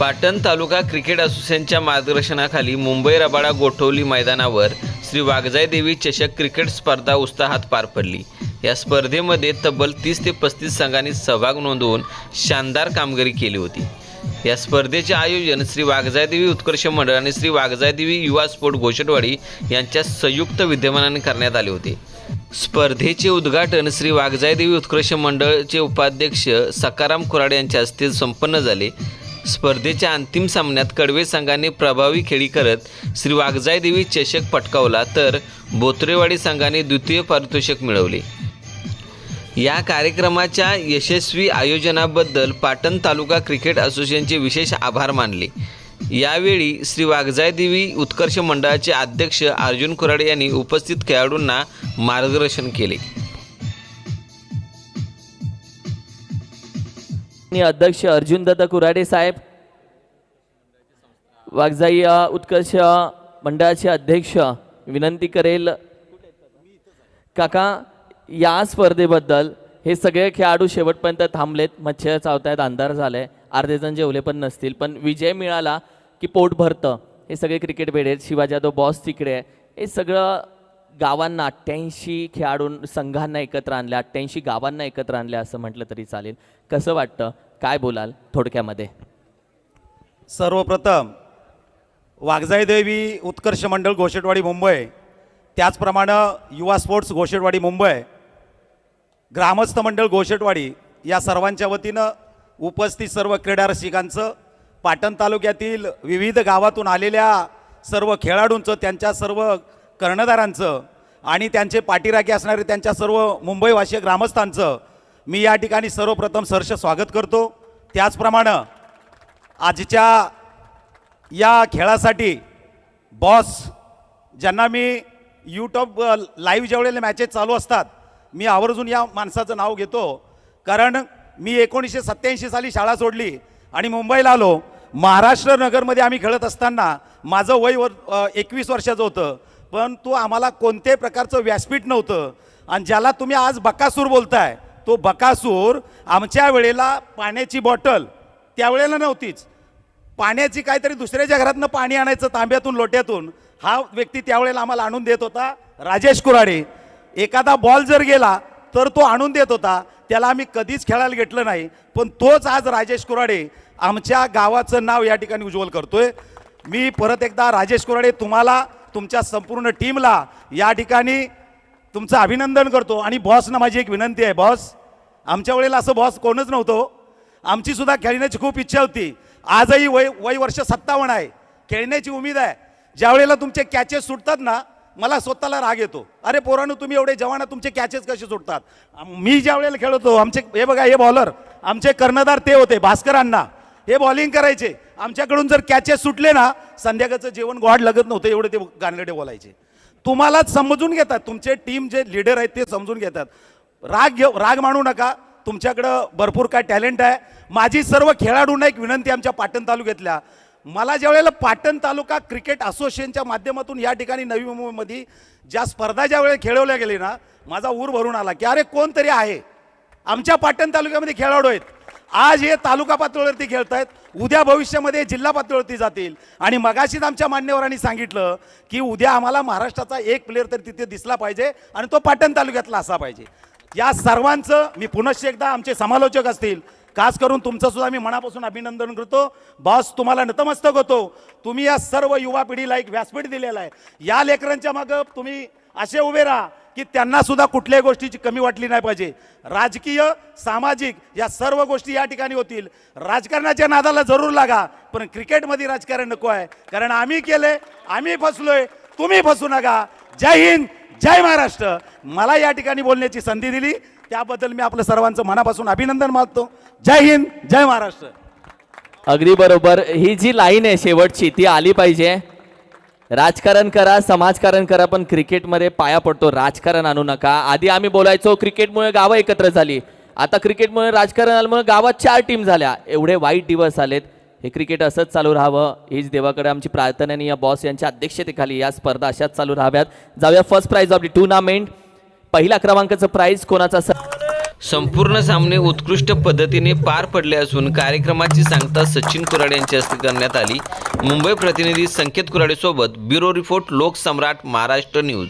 पाटण तालुका cricket असोसिएशनच्या मार्गदर्शनाखाली Mumbai Rabada Gothavali मैदानावर श्री वाघजाई देवी चषक क्रिकेट स्पर्धा उत्साहात पार पडली. या स्पर्धेमध्ये तब्बल तीस ते पस्तीस संघांनी सहभाग नोंदवून शानदार कामगिरी केली होती. या स्पर्धेचे आयोजन श्री वाघजायदेवी उत्कर्ष मंडळ आणि श्री वाघजायदेवी युवा स्पोर्ट घोषटवाडी यांच्या संयुक्त विद्यमानाने करण्यात आले होते. स्पर्धेचे उद्घाटन श्री वाघजायदेवी उत्कर्ष मंडळचे उपाध्यक्ष सकाराम कुराडे यांच्या हस्ते संपन्न झाले. स्पर्धेच्या अंतिम सामन्यात कडवे संघाने प्रभावी खेळी करत श्री वाघजाय देवी चषक पटकावला तर बोत्रेवाडी संघाने द्वितीय पारितोषिक मिळवले. या कार्यक्रमाच्या यशस्वी आयोजनाबद्दल पाटण तालुका क्रिकेट असोसिएशनचे विशेष आभार मानले. यावेळी श्री वाघजायदेवी उत्कर्ष मंडळाचे अध्यक्ष अर्जुन कुराडे यांनी उपस्थित खेळाडूंना मार्गदर्शन केले. अध्यक्ष अर्जुनदत्त कुराडे साहेब वाघजाई उत्कर्ष मंडळाचे अध्यक्ष विनंती करेल. काका या स्पर्धेबद्दल हे सगळे खेळाडू शेवटपर्यंत थांबलेत मच्छर चावतायत अंधार झालाय अर्धे जण जेवले पण नसतील पण विजय मिळाला की पोट भरतं. हे सगळे क्रिकेट भेट आहेत शिवाजी यादव बॉस तिकडे आहे. हे सगळं गावांना अठ्ठ्याऐंशी खेळाडू संघांना एकत्र आणल्या अठ्ठ्याऐंशी गावांना एकत्र आणल्या असं म्हटलं तरी चालेल. कसं वाटतं? काय बोलाल थोडक्यामध्ये? सर्वप्रथम वाघजाई देवी उत्कर्ष मंडळ घोषटवाडी मुंबई. त्याचप्रमाणे युवा स्पोर्ट्स घोषटवाडी मुंबई. ग्रामस्थ मंडळ घोषटवाडी या सर्वांच्या वतीनं उपस्थित सर्व क्रीडा रसिकांचं पाटण तालुक्यातील विविध गावातून आलेल्या सर्व खेळाडूंचं त्यांच्या सर्व कर्णधारांचं आणि त्यांचे पाठीराखे असणारे त्यांच्या सर्व मुंबईवासीय ग्रामस्थांचं मी या ठिकाणी सर्वप्रथम सहर्ष स्वागत करतो. त्याचप्रमाणे आजच्या या खेळासाठी बॉस ज्यांना मी यूट्यूब लाईव्ह जेवढे मॅचेस चालू असतात मी आवर्जून या माणसाचं नाव घेतो. कारण मी एकोणीसशे सत्याऐंशी साली शाळा सोडली आणि मुंबईला आलो. महाराष्ट्र नगरमध्ये आम्ही खेळत असताना माझं वय वर एकवीस वर्षाचं होतं. पण तो आम्हाला कोणत्याही प्रकारचं व्यासपीठ नव्हतं. आणि ज्याला तुम्ही आज बकासूर बोलताय तो बकासूर आमच्या वेळेला पाण्याची बॉटल त्यावेळेला नव्हतीच. पाण्याची काहीतरी दुसऱ्याच्या घरातनं पाणी आणायचं तांब्यातून लोट्यातून हा व्यक्ती त्यावेळेला आम्हाला आणून देत होता राजेश कुराडे. एखादा बॉल जर गेला तर तो आणून देत होता. त्याला आम्ही कधीच खेळायला घेतलं नाही. पण तोच आज राजेश कुराडे आमच्या गावाचं नाव या ठिकाणी उज्ज्वल करतोय. मी परत एकदा राजेश कुराडे तुम्हाला तुमच्या संपूर्ण टीमला या ठिकाणी तुमचं अभिनंदन करतो. आणि बॉसनं माझी एक विनंती आहे बॉस. आमच्या वेळेला असं बॉस कोणच नव्हतो. आमचीसुद्धा आमची सुद्धा खेळण्याची खूप इच्छा होती. आजही वय वय वर्ष सत्तावन्न आहे. खेळण्याची उमेद आहे. ज्या वेळेला तुमचे कॅचेस सुटतात ना मला स्वतःला राग येतो. अरे पोरानं तुम्ही एवढे जवाना तुमचे कॅचेस कसे सुटतात? मी ज्या वेळेला खेळतो आमचे हे बघा हे बॉलर आमचे कर्णधार ते होते भास्करांना. हे बॉलिंग करायचे. आमच्याकडून जर कॅचेस सुटले ना संध्याकाळचं जेवण गोड लगत नव्हतं एवढे ते गानगडे बोलायचे. तुम्हाला समजून घेतात तुमचे टीम जे लीडर आहेत ते समजून घेतात. राग घेऊ राग मानू नका तुमच्याकडं भरपूर काय टॅलेंट आहे. माझी सर्व खेळाडूंना एक विनंती आमच्या पाटण तालुक्यातल्या. मला ज्या वेळेला पाटण तालुका क्रिकेट असोसिएशनच्या माध्यमातून या ठिकाणी नवी मुंबईमध्ये ज्या स्पर्धा ज्या वेळेला खेळवल्या गेली ना माझा ऊर भरून आला की अरे कोणतरी आहे? आमच्या पाटण तालुक्यामध्ये खेळाडू आहेत. आज हे तालुका पातळीवरती खेळत आहेत उद्या भविष्यामध्ये जिल्हा पातळीवरती जातील. आणि मगाशीच आमच्या मान्यवरांनी सांगितलं की उद्या आम्हाला महाराष्ट्राचा एक प्लेअर तर तिथे दिसला पाहिजे आणि तो पाटण तालुक्यातला असा पाहिजे. या सर्वांचं मी पुनश्च एकदा आमचे समालोचक असतील. खास करून तुमचं सुद्धा मी मनापासून अभिनंदन करतो. बॉस तुम्हाला नतमस्तक होतो. तुम्ही या सर्व युवा पिढीला एक व्यासपीठ दिलेला आहे. या लेकरांच्या मागं तुम्ही असे उभे राहा. की त्यांना सुद्धा कुठल्याही गोष्टीची कमी वाटली नाही पाहिजे. राजकीय सामाजिक या सर्व गोष्टी या ठिकाणी होतील. राजकारणाच्या नादाला जरूर लागा पण क्रिकेटमध्ये राजकारण नको आहे. कारण आम्ही केले आम्ही फसलोय तुम्ही फसू नका. जय हिंद जय महाराष्ट्र. मला या ठिकाणी बोलण्याची संधी दिली. त्याबद्दल मी आपलं सर्वांचं मनापासून अभिनंदन मानतो. जय हिंद जय महाराष्ट्र. अगदी बरोबर. ही जी लाईन आहे शेवटची ती आली पाहिजे. राजकारण करा समाजकारण करा पण क्रिकेटमध्ये पाया पडतो. राजकारण आणू नका. आधी आम्ही बोलायचो क्रिकेटमुळे गावं एकत्र झाली. आता क्रिकेटमुळे राजकारण आल्यामुळे गावात चार टीम झाल्या. एवढे वाईट दिवस आलेत. हे क्रिकेट असंच चालू राहावं. हीच देवाकडे आमची प्रार्थना या बॉस यांच्या अध्यक्षतेखाली या स्पर्धा अशाच चालू राहाव्यात. जाऊया first prize of the tournament पहिल्या क्रमांकाचं प्राईज कोणाचा असेल संपूर्ण सामने उत्कृष्ट पद्धतीने पार पडले असून कार्यक्रमाची सांगता सचिन कुराडे यांच्या हस्ते करण्यात आली. मुंबई प्रतिनिधी Sanket कुराडेसोबत bureau report Loksamrat Maharashtra news.